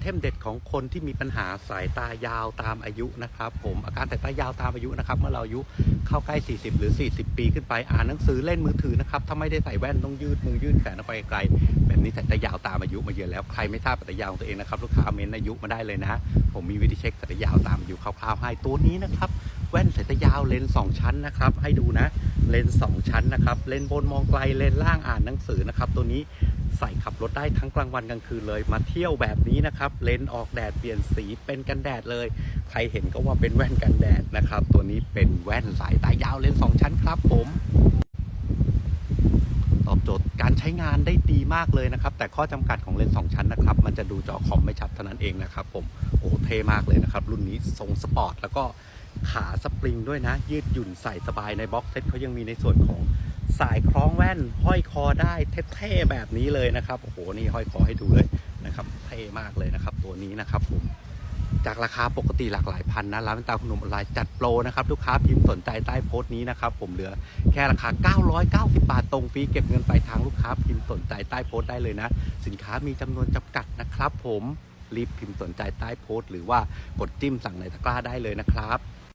เทมเด็ดของคนที่มีปัญหาสายตายาวตามอายุนะครับผมอาการสายตายาวตามอายุนะครับเมื่อเราอายุเข้าใกล้ 40 หรือ 40 ปีขึ้นไปอ่านหนังสือเล่นมือถือนะครับถ้าไม่ได้ใส่แว่นต้องยืดมือยืดแขนออกไปไกลแบบนี้สายตายาวตามอายุมาเยอะแล้วใครไม่ทราบสายตายาวของตัวเองนะครับลูกค้าเม้นอายุมาได้เลยนะผมมีวิธีเช็คสายตายาวตามอายุคร่าวๆให้ตัวนี้นะครับแว่นสายตายาวเลนส์สองชั้นนะครับให้ดูนะเลนส์สองชั้นนะครับเลนส์บนมองไกลเลนส์ล่างอ่านหนังสือนะครับตัวนี้ ใส่ขับรถได้ทั้งกลางวันกลางคืนเลย มาเที่ยวแบบนี้นะครับ เลนออกแดดเปลี่ยนสีเป็นกันแดดเลย ใครเห็นก็ว่าเป็นแว่นกันแดดนะครับ ตัวนี้เป็นแว่นสายตายาวเลนสองชั้นครับผมตอบโจทย์การใช้งานได้ดีมากเลยนะครับ แต่ข้อจำกัดของเลนส์สองชั้นนะครับ มันจะดูจอคอมไม่ชัดเท่านั้นเองนะครับผมโอ้เท่มากเลยนะครับ รุ่นนี้ทรงสปอร์ตแล้วก็ขาสปริงด้วยนะ ยืดหยุ่นใส่สบายในบ็อกเซ็ตเขายังมีในส่วนของ สายคล้องแว่นห้อยคอได้เท่ๆแบบนี้เลยนะครับโอ้โหนี่ห้อยคอให้ดูเลยนะครับเท่มากเลยนะครับ ตัวนี้นะครับผมจากราคาปกติหลากหลายพันนะร้านแว่นตาคุณหนุ่มออนไลน์จัดโปรนะครับลูกค้าพิมพ์สนใจใต้โพสต์นี้นะครับผมเหลือแค่ราคา 990 บาทตรงฟรีเก็บเงินปลายทางลูกค้าพิมพ์สนใจใต้โพสต์ได้เลยนะ สินค้ามีจำนวนจำกัดนะครับผมรีบพิมพ์สนใจใต้โพสต์ หรือว่ากดจิ้มสั่งในตะกร้าได้เลยนะครับ